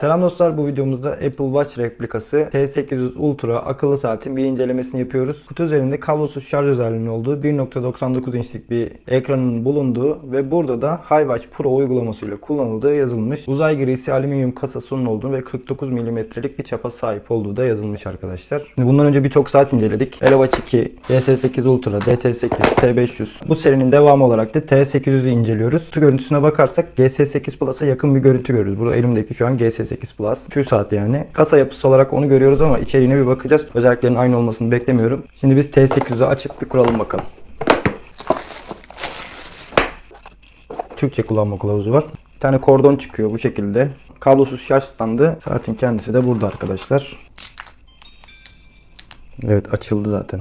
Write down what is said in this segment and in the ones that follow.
Selam dostlar bu videomuzda Apple Watch replikası T800 Ultra akıllı saatin bir incelemesini yapıyoruz. Kutu üzerinde kablosuz şarj özelliğinin olduğu 1.99 inçlik bir ekranın bulunduğu ve burada da HiWatch Pro uygulamasıyla kullanıldığı yazılmış. Uzay grisi alüminyum kasasunun olduğu ve 49 mm'lik bir çapa sahip olduğu da yazılmış arkadaşlar. Şimdi bundan önce birçok saat inceledik. Apple Watch 2, GS8 Ultra, DT8, T500. Bu serinin devamı olarak da T800'ü inceliyoruz. Kutu görüntüsüne bakarsak GS8 Plus'a yakın bir görüntü görüyoruz. Burada elimdeki şu an GS8 Plus. Şu saat yani. Kasa yapısı olarak onu görüyoruz ama içeriğine bir bakacağız. Özelliklerin aynı olmasını beklemiyorum. Şimdi biz T800'ü açıp bir kuralım bakalım. Türkçe kullanma kılavuzu var. Bir tane kordon çıkıyor bu şekilde. Kablosuz şarj standı. Saatin kendisi de burada arkadaşlar. Evet açıldı zaten.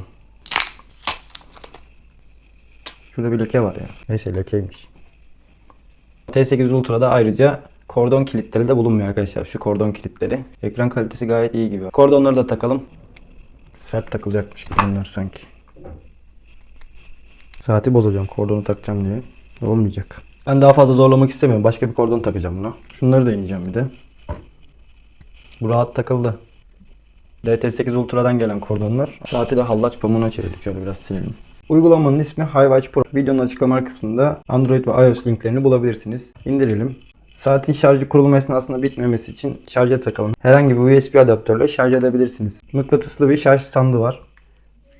Şurada bir leke var ya. Neyse lekeymiş. T8 Ultra'da ayrıca kordon kilitleri de bulunmuyor arkadaşlar. Şu kordon kilitleri. Ekran kalitesi gayet iyi gibi. Kordonları da takalım. Sert takılacakmış gibi bunlar sanki. Saati bozacağım kordonu takacağım diye. Olmayacak. Ben daha fazla zorlamak istemiyorum. Başka bir kordon takacağım buna. Şunları deneyeceğim bir de. Bu rahat takıldı. DT8 Ultra'dan gelen kordonlar. Saati de hallaç pamuğuna çevirdik. Şöyle biraz silelim. Uygulamanın ismi HiWatch Pro. Videonun açıklama kısmında Android ve iOS linklerini bulabilirsiniz. İndirelim. Saatin şarjı kurulum esnasında bitmemesi için şarja takalım. Herhangi bir USB adaptörle şarj edebilirsiniz. Mıknatıslı bir şarj standı var.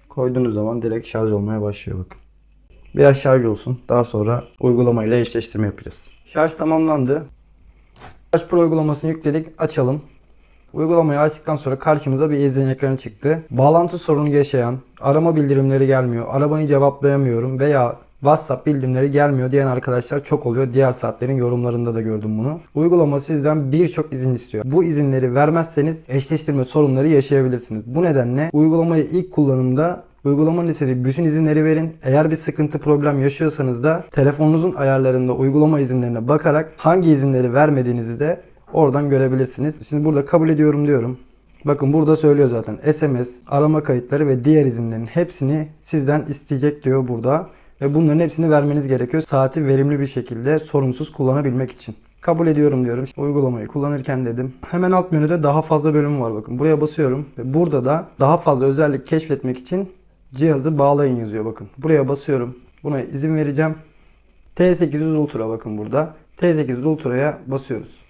Koyduğunuz zaman direkt şarj olmaya başlıyor bakın. Biraz şarj olsun. Daha sonra uygulamayla eşleştirme yapacağız. Şarj tamamlandı. Flash Pro uygulamasını yükledik. Açalım. Uygulamayı açtıktan sonra karşımıza bir izleyen ekranı çıktı. Bağlantı sorunu yaşayan, arama bildirimleri gelmiyor, aramayı cevaplayamıyorum veya WhatsApp bildirimleri gelmiyor diyen arkadaşlar çok oluyor. Diğer saatlerin yorumlarında da gördüm bunu. Uygulama sizden birçok izin istiyor. Bu izinleri vermezseniz eşleştirme sorunları yaşayabilirsiniz. Bu nedenle uygulamayı ilk kullanımda Uygulamanın istediği bütün izinleri verin. Eğer bir sıkıntı problem yaşıyorsanız da telefonunuzun ayarlarında uygulama izinlerine bakarak hangi izinleri vermediğinizi de oradan görebilirsiniz. Şimdi burada kabul ediyorum diyorum. Bakın burada söylüyor zaten SMS, arama kayıtları ve diğer izinlerin hepsini sizden isteyecek diyor burada. Ve bunların hepsini vermeniz gerekiyor. Saati verimli bir şekilde sorunsuz kullanabilmek için. Kabul ediyorum diyorum. Uygulamayı kullanırken dedim. Hemen alt menüde daha fazla bölüm var bakın. Buraya basıyorum ve burada da daha fazla özellik keşfetmek için cihazı bağlayın yazıyor bakın. Buraya basıyorum. Buna izin vereceğim. T800 Ultra bakın burada. T800 Ultra'ya basıyoruz.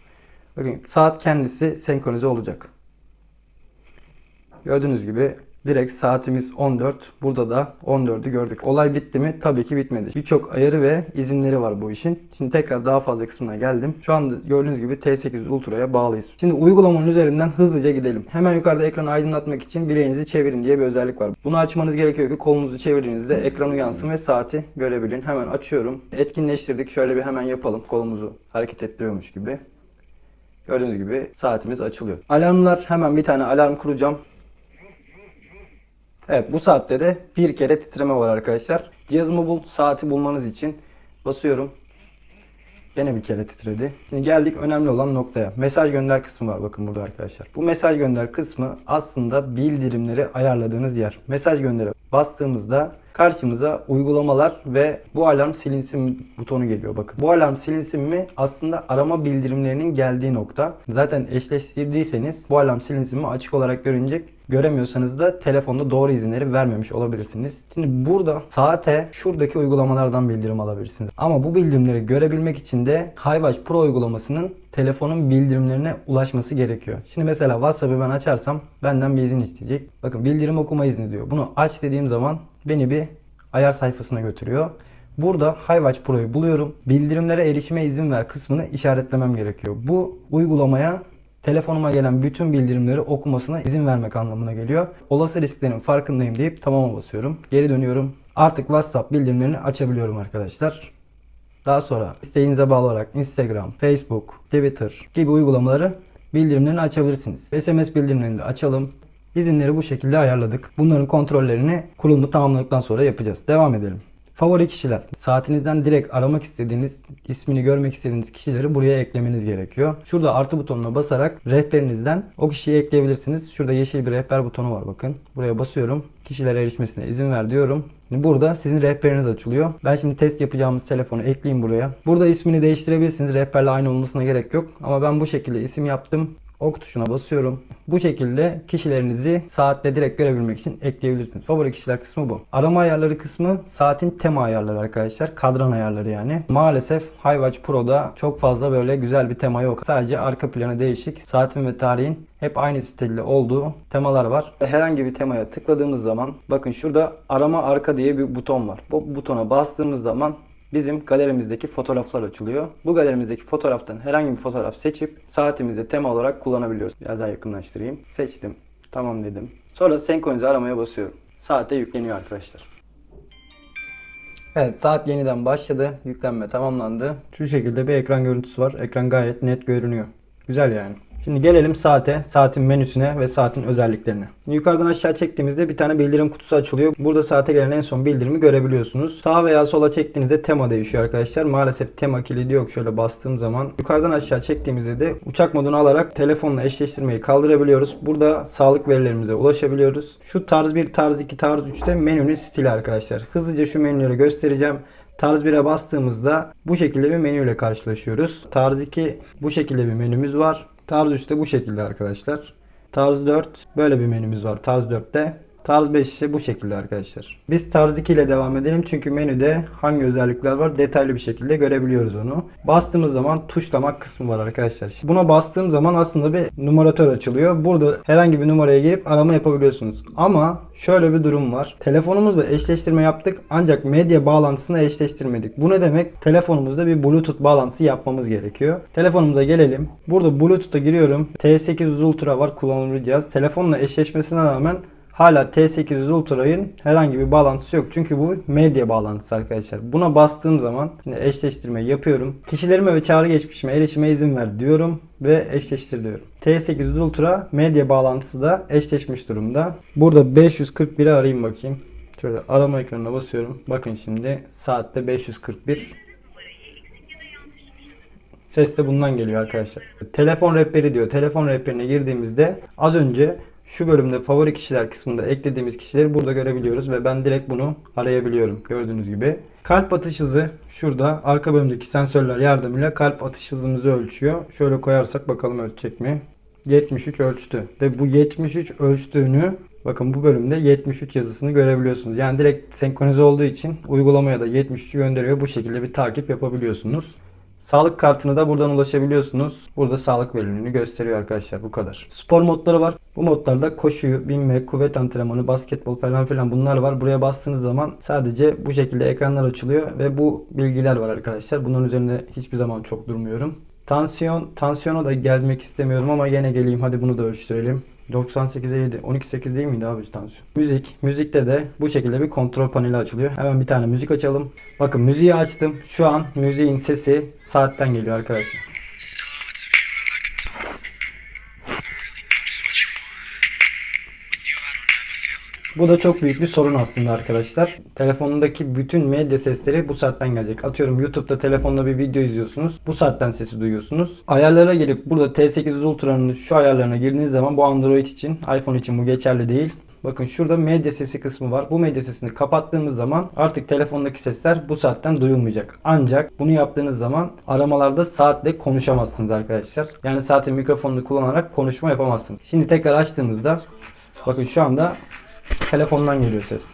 Bakın saat kendisi senkronize olacak. Gördüğünüz gibi direkt saatimiz 14. Burada da 14'ü gördük. Olay bitti mi? Tabii ki bitmedi. Birçok ayarı ve izinleri var bu işin. Şimdi tekrar daha fazla kısmına geldim. Şu anda gördüğünüz gibi T800 Ultra'ya bağlıyız. Şimdi uygulamanın üzerinden hızlıca gidelim. Hemen yukarıda ekranı aydınlatmak için bileğinizi çevirin diye bir özellik var. Bunu açmanız gerekiyor ki kolunuzu çevirdiğinizde ekran uyansın ve saati görebilin. Hemen açıyorum. Etkinleştirdik. Şöyle bir hemen yapalım. Kolumuzu hareket ettiriyormuş gibi. Gördüğünüz gibi saatimiz açılıyor. Alarmlar hemen bir tane alarm kuracağım. Evet bu saatte de bir kere titreme var arkadaşlar. Cihazımı bul saati bulmanız için basıyorum. Yine bir kere titredi. Şimdi geldik önemli olan noktaya. Mesaj gönder kısmı var bakın burada arkadaşlar. Bu mesaj gönder kısmı aslında bildirimleri ayarladığınız yer. Mesaj göndere bastığımızda karşımıza uygulamalar ve bu alarm silinsin butonu geliyor bakın. Bu alarm silinsin mi aslında arama bildirimlerinin geldiği nokta. Zaten eşleştirdiyseniz bu alarm silinsin mi açık olarak görünecek. Göremiyorsanız da telefonda doğru izinleri vermemiş olabilirsiniz. Şimdi burada saate şuradaki uygulamalardan bildirim alabilirsiniz. Ama bu bildirimleri görebilmek için de HiWatch Pro uygulamasının telefonun bildirimlerine ulaşması gerekiyor. Şimdi mesela WhatsApp'ı ben açarsam benden bir izin isteyecek. Bakın bildirim okuma izni diyor. Bunu aç dediğim zaman beni bir ayar sayfasına götürüyor. Burada HiWatch Pro'yu buluyorum. Bildirimlere erişime izin ver kısmını işaretlemem gerekiyor. Bu uygulamaya telefonuma gelen bütün bildirimleri okumasına izin vermek anlamına geliyor. Olası risklerin farkındayım deyip tamama basıyorum. Geri dönüyorum. Artık WhatsApp bildirimlerini açabiliyorum arkadaşlar. Daha sonra isteğinize bağlı olarak Instagram, Facebook, Twitter gibi uygulamaları bildirimlerini açabilirsiniz. SMS bildirimlerini de açalım. İzinleri bu şekilde ayarladık. Bunların kontrollerini kurulumu tamamladıktan sonra yapacağız. Devam edelim. Favori kişiler. Saatinizden direkt aramak istediğiniz, ismini görmek istediğiniz kişileri buraya eklemeniz gerekiyor. Şurada artı butonuna basarak rehberinizden o kişiyi ekleyebilirsiniz. Şurada yeşil bir rehber butonu var bakın. Buraya basıyorum. Kişilere erişmesine izin ver diyorum. Burada sizin rehberiniz açılıyor. Ben şimdi test yapacağımız telefonu ekleyeyim buraya. Burada ismini değiştirebilirsiniz. Rehberle aynı olmasına gerek yok. Ama ben bu şekilde isim yaptım. Ok tuşuna basıyorum. Bu şekilde kişilerinizi saatte direkt görebilmek için ekleyebilirsiniz. Favori kişiler kısmı bu. Arama ayarları kısmı saatin tema ayarları arkadaşlar. Kadran ayarları yani. Maalesef HiWatch Pro'da çok fazla böyle güzel bir tema yok. Sadece arka planı değişik. Saatin ve tarihin hep aynı stilde olduğu temalar var. Herhangi bir temaya tıkladığımız zaman bakın şurada arama arka diye bir buton var. Bu butona bastığımız zaman bizim galerimizdeki fotoğraflar açılıyor. Bu galerimizdeki fotoğraftan herhangi bir fotoğraf seçip saatimizde tema olarak kullanabiliyoruz. Biraz daha yakınlaştırayım. Seçtim. Tamam dedim. Sonra senkronize aramaya basıyorum. Saate yükleniyor arkadaşlar. Evet saat yeniden başladı. Yüklenme tamamlandı. Şu şekilde bir ekran görüntüsü var. Ekran gayet net görünüyor. Güzel yani. Şimdi gelelim saate, saatin menüsüne ve saatin özelliklerine. Yukarıdan aşağı çektiğimizde bir tane bildirim kutusu açılıyor. Burada saate gelen en son bildirimi görebiliyorsunuz. Sağa veya sola çektiğinizde tema değişiyor arkadaşlar. Maalesef tema kilidi yok. Şöyle bastığım zaman yukarıdan aşağı çektiğimizde de uçak modunu alarak telefonla eşleştirmeyi kaldırabiliyoruz. Burada sağlık verilerimize ulaşabiliyoruz. Şu tarz 1, tarz 2, tarz 3'te menünün stili arkadaşlar. Hızlıca şu menüleri göstereceğim. Tarz 1'e bastığımızda bu şekilde bir menüyle karşılaşıyoruz. Tarz 2 bu şekilde bir menümüz var. Tarz 3 de bu şekilde arkadaşlar. Tarz 4 böyle bir menümüz var. Tarz 4'te. Tarz 5 ise bu şekilde arkadaşlar. Biz tarz 2 ile devam edelim çünkü menüde hangi özellikler var detaylı bir şekilde görebiliyoruz onu. Bastığımız zaman tuşlamak kısmı var arkadaşlar. Buna bastığım zaman aslında bir numaratör açılıyor. Burada herhangi bir numaraya girip arama yapabiliyorsunuz. Ama şöyle bir durum var. Telefonumuzla eşleştirme yaptık ancak medya bağlantısını eşleştirmedik. Bu ne demek? Telefonumuzda bir bluetooth bağlantısı yapmamız gerekiyor. Telefonumuza gelelim. Burada bluetooth'a giriyorum. T800 Ultra var kullanılır cihaz. Telefonla eşleşmesine rağmen Hala T800 Ultra'nın herhangi bir bağlantısı yok. Çünkü bu medya bağlantısı arkadaşlar. Buna bastığım zaman şimdi eşleştirme yapıyorum. Kişilerime ve çağrı geçmişime erişime izin ver diyorum ve eşleştir diyorum. T800 Ultra medya bağlantısı da eşleşmiş durumda. Burada 541'i arayayım bakayım. Şöyle arama ekranına basıyorum. Bakın şimdi saatte 541. Ses de bundan geliyor arkadaşlar. Telefon rehberi diyor. Telefon rehberine girdiğimizde az önce şu bölümde favori kişiler kısmında eklediğimiz kişileri burada görebiliyoruz ve ben direkt bunu arayabiliyorum gördüğünüz gibi. Kalp atış hızı şurada arka bölümdeki sensörler yardımıyla kalp atış hızımızı ölçüyor. Şöyle koyarsak bakalım ölçecek mi? 73 ölçtü ve bu 73 ölçtüğünü Bakın bu bölümde 73 yazısını görebiliyorsunuz. Yani direkt senkronize olduğu için uygulamaya da 73'ü gönderiyor. Bu şekilde bir takip yapabiliyorsunuz. Sağlık kartını da buradan ulaşabiliyorsunuz. Burada sağlık verilerini gösteriyor arkadaşlar. Bu kadar. Spor modları var. Bu modlarda koşu, binme, kuvvet antrenmanı, basketbol falan filan bunlar var. Buraya bastığınız zaman sadece bu şekilde ekranlar açılıyor ve bu bilgiler var arkadaşlar. Bunun üzerinde hiçbir zaman çok durmuyorum. Tansiyon, tansiyona da gelmek istemiyorum ama yine geleyim. Hadi bunu da ölçtürelim. 98'e 7. 12.8 değil miydi abi tansiyon? Müzik. Müzikte de bu şekilde bir kontrol paneli açılıyor. Hemen bir tane müzik açalım. Bakın müziği açtım. Şu an müziğin sesi saatten geliyor arkadaşlar. Bu da çok büyük bir sorun aslında arkadaşlar. Telefonundaki bütün medya sesleri bu saatten gelecek. Atıyorum YouTube'da telefonda bir video izliyorsunuz. Bu saatten sesi duyuyorsunuz. Ayarlara gelip burada T800 Ultra'nın şu ayarlarına girdiğiniz zaman bu Android için, iPhone için bu geçerli değil. Bakın şurada medya sesi kısmı var. Bu medya sesini kapattığımız zaman artık telefondaki sesler bu saatten duyulmayacak. Ancak bunu yaptığınız zaman aramalarda saatle konuşamazsınız arkadaşlar. Yani saatin mikrofonunu kullanarak konuşma yapamazsınız. Şimdi tekrar açtığımızda bakın şu anda telefondan geliyor ses.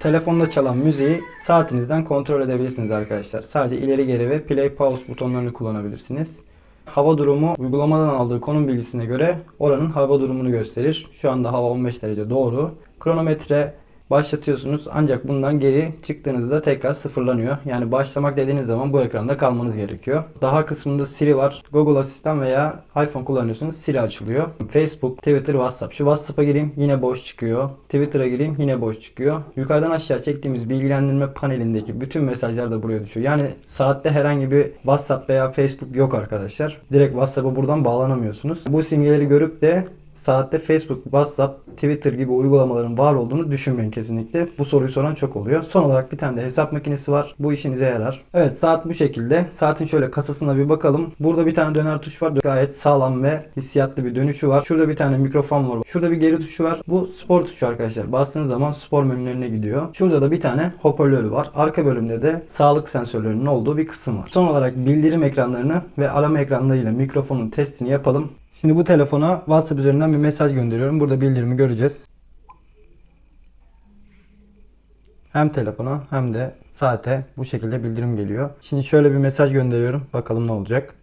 Telefonda çalan müziği saatinizden kontrol edebilirsiniz arkadaşlar. Sadece ileri geri ve play pause butonlarını kullanabilirsiniz. Hava durumu uygulamadan aldığı konum bilgisine göre oranın hava durumunu gösterir. Şu anda hava 15 derece doğru. Kronometre başlatıyorsunuz ancak bundan geri çıktığınızda tekrar sıfırlanıyor. Yani başlamak dediğiniz zaman bu ekranda kalmanız gerekiyor. Daha kısmında Siri var. Google Asistan veya iPhone kullanıyorsunuz Siri açılıyor. Facebook, Twitter, WhatsApp. Şu WhatsApp'a gireyim yine boş çıkıyor. Twitter'a gireyim yine boş çıkıyor. Yukarıdan aşağı çektiğimiz bilgilendirme panelindeki bütün mesajlar da buraya düşüyor. Yani saatte herhangi bir WhatsApp veya Facebook yok arkadaşlar. Direkt WhatsApp'a buradan bağlanamıyorsunuz. Bu simgeleri görüp de saatte Facebook, WhatsApp, Twitter gibi uygulamaların var olduğunu düşünmeyin kesinlikle. Bu soruyu soran çok oluyor. Son olarak bir tane de hesap makinesi var. Bu işinize yarar. Evet saat bu şekilde. Saatin şöyle kasasına bir bakalım. Burada bir tane döner tuş var. Gayet sağlam ve hissiyatlı bir dönüşü var. Şurada bir tane mikrofon var. Şurada bir geri tuşu var. Bu spor tuşu arkadaşlar. Bastığınız zaman spor menülerine gidiyor. Şurada da bir tane hoparlörü var. Arka bölümde de sağlık sensörlerinin olduğu bir kısım var. Son olarak bildirim ekranlarını ve arama ekranlarıyla mikrofonun testini yapalım. Şimdi bu telefona WhatsApp üzerinden bir mesaj gönderiyorum. Burada bildirimi göreceğiz. Hem telefona hem de saate bu şekilde bildirim geliyor. Şimdi şöyle bir mesaj gönderiyorum. Bakalım ne olacak.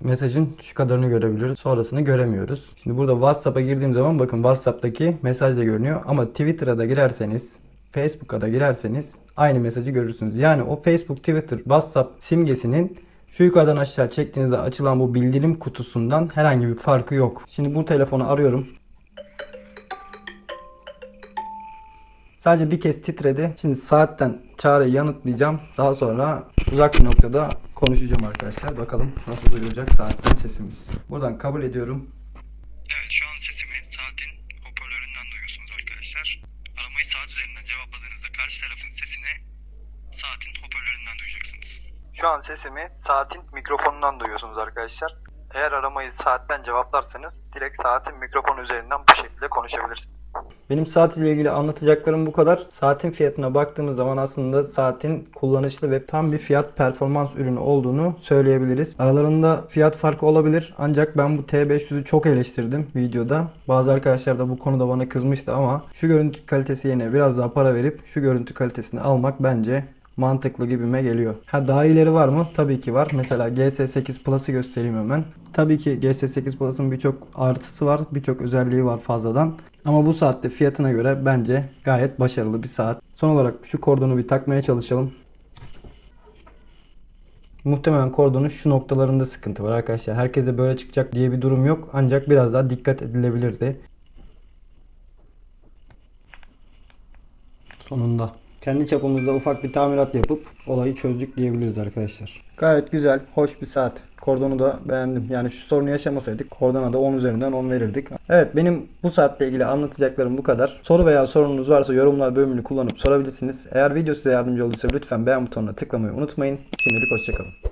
Mesajın şu kadarını görebiliriz. Sonrasını göremiyoruz. Şimdi burada WhatsApp'a girdiğim zaman bakın WhatsApp'taki mesaj da görünüyor. Ama Twitter'a da girerseniz Facebook'a da girerseniz aynı mesajı görürsünüz. Yani o Facebook, Twitter, WhatsApp simgesinin şu yukarıdan aşağı çektiğinizde açılan bu bildirim kutusundan herhangi bir farkı yok. Şimdi bu telefonu arıyorum. Sadece bir kez titredi. Şimdi saatten çağrıyı yanıtlayacağım. Daha sonra uzak bir noktada konuşacağım arkadaşlar. Bakalım nasıl duyulacak saatten sesimiz. Buradan kabul ediyorum. Evet şu an sesimi saatin hoparlöründen duyuyorsunuz arkadaşlar. Aramayı saat üzerinden cevapladığınızda karşı tarafın sesini saatin hoparlöründen duyacaksınız. Şu an sesimi saatin mikrofonundan duyuyorsunuz arkadaşlar. Eğer aramayı saatten cevaplarsanız direkt saatin mikrofonu üzerinden bu şekilde konuşabilirsiniz. Benim saat ile ilgili anlatacaklarım bu kadar. Saatin fiyatına baktığımız zaman aslında saatin kullanışlı ve tam bir fiyat performans ürünü olduğunu söyleyebiliriz. Aralarında fiyat farkı olabilir ancak ben bu T500'ü çok eleştirdim videoda. Bazı arkadaşlar da bu konuda bana kızmıştı ama şu görüntü kalitesi yerine biraz daha para verip şu görüntü kalitesini almak bence mantıklı gibime geliyor. Ha daha iyileri var mı? Tabii ki var. Mesela GS8 Plus'ı göstereyim hemen. Tabii ki GS8 Plus'ın birçok artısı var, birçok özelliği var fazladan. Ama bu saatte fiyatına göre bence gayet başarılı bir saat. Son olarak şu kordonu bir takmaya çalışalım. Muhtemelen kordonun şu noktalarında sıkıntı var arkadaşlar. Herkese böyle çıkacak diye bir durum yok. Ancak biraz daha dikkat edilebilirdi. Sonunda. Kendi çapımızda ufak bir tamirat yapıp olayı çözdük diyebiliriz arkadaşlar. Gayet güzel, hoş bir saat. Kordonu da beğendim. Yani şu sorunu yaşamasaydık kordona da 10 üzerinden 10 verirdik. Evet benim bu saatle ilgili anlatacaklarım bu kadar. Soru veya sorunuz varsa yorumlar bölümünü kullanıp sorabilirsiniz. Eğer video size yardımcı olduysa lütfen beğen butonuna tıklamayı unutmayın. Şimdilik hoşçakalın.